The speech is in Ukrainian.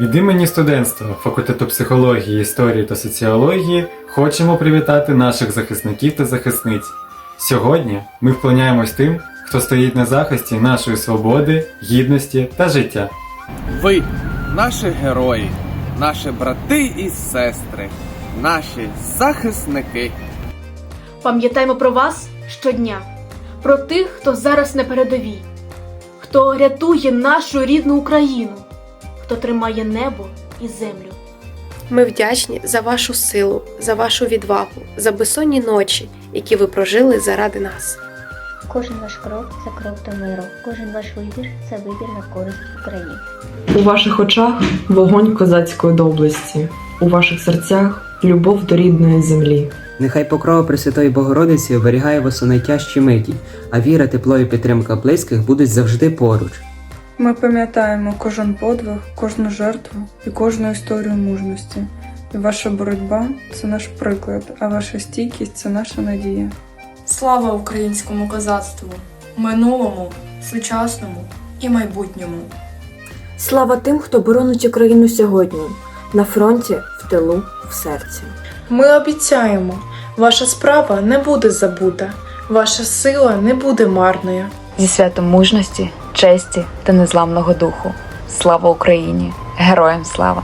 Від імені студентства факультету психології, історії та соціології хочемо привітати наших захисників та захисниць. Сьогодні ми вклоняємось тим, хто стоїть на захисті нашої свободи, гідності та життя. Ви наші герої, наші брати і сестри, наші захисники. Пам'ятаймо про вас щодня, про тих, хто зараз на передовій, хто рятує нашу рідну Україну, хто тримає небо і землю. Ми вдячні за вашу силу, за вашу відвагу, за безсонні ночі, які ви прожили заради нас. Кожен ваш крок це крок до миру. Кожен ваш вибір це вибір на користь України. У ваших очах вогонь козацької доблесті, у ваших серцях любов до рідної землі. Нехай покрова Пресвятої Богородиці оберігає вас у найтяжчі миті, а віра, тепло і підтримка близьких будуть завжди поруч. Ми пам'ятаємо кожен подвиг, кожну жертву і кожну історію мужності. І ваша боротьба це наш приклад, а ваша стійкість це наша надія. Слава українському козацтву, минулому, сучасному і майбутньому. Слава тим, хто боронить Україну сьогодні на фронті, в тилу, в серці. Ми обіцяємо, ваша справа не буде забута, ваша сила не буде марною. Зі святом мужності, честі та незламного духу. Слава Україні! Героям слава!